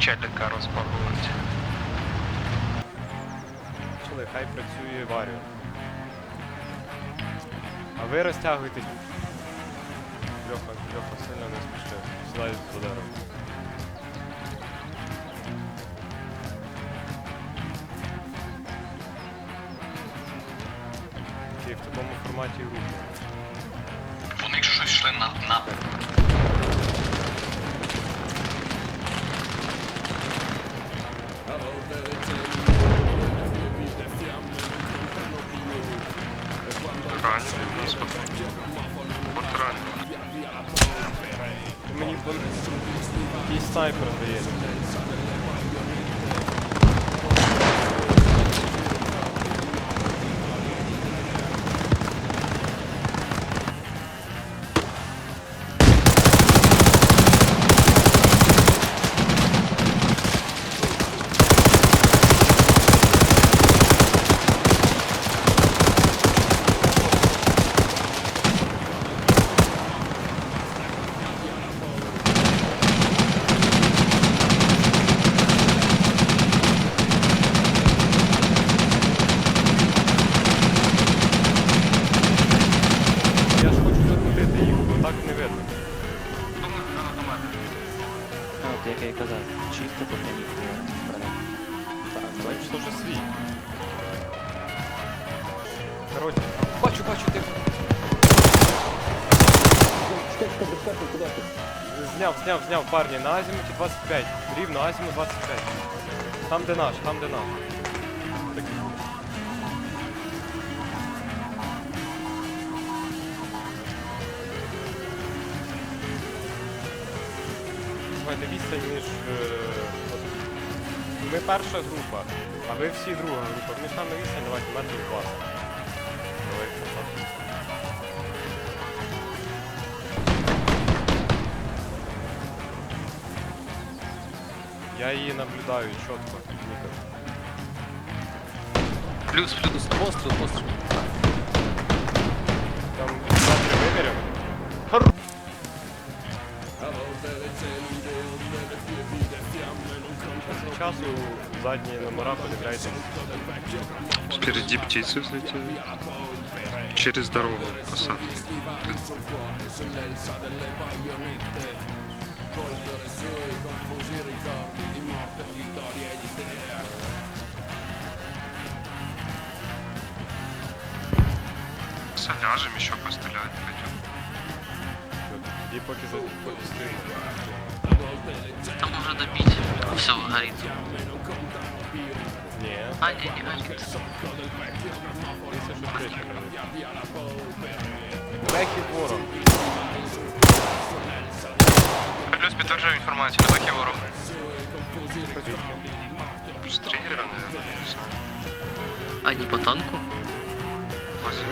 челіка. Чили, хай працює Варіо. А ви розтягуйтесь. Льоха, Льоха сильно не спіши. Сідай за дерево. Окей, в такому форматі групи. Вони щось йшли на, на Ранений, нас От ранений. Мені бон... якийсь снайпер здається. А, от як я і казав, чисто по мені Так, значить, це вже свій. Коротше, бачу, бачу, ти. Зняв, зняв, зняв, парні, на азімуті 25. Рівно, азіму 25. Там де наш, там де наш. Так. Відстань між... е, от ми перша група, а ви всі друга група. Між нами відстань, давайте метрів 20. Давай, так. Я її наблюдаю чітко. Ніка. Плюс, плюс. Постріл, постріл. Після часу задні номера подивляйте. Впереди птицы взлетели. Через дорогу посадки. Соляжем еще пострелять пойдем. І поки за поки стоїть. Там нужно добить. Все, горит. Ні. А, не, не горит. Бехід ворог. Плюс підтверджую інформацію, на бакі ворог. Стреляли, наверное. А, не по танку? Возле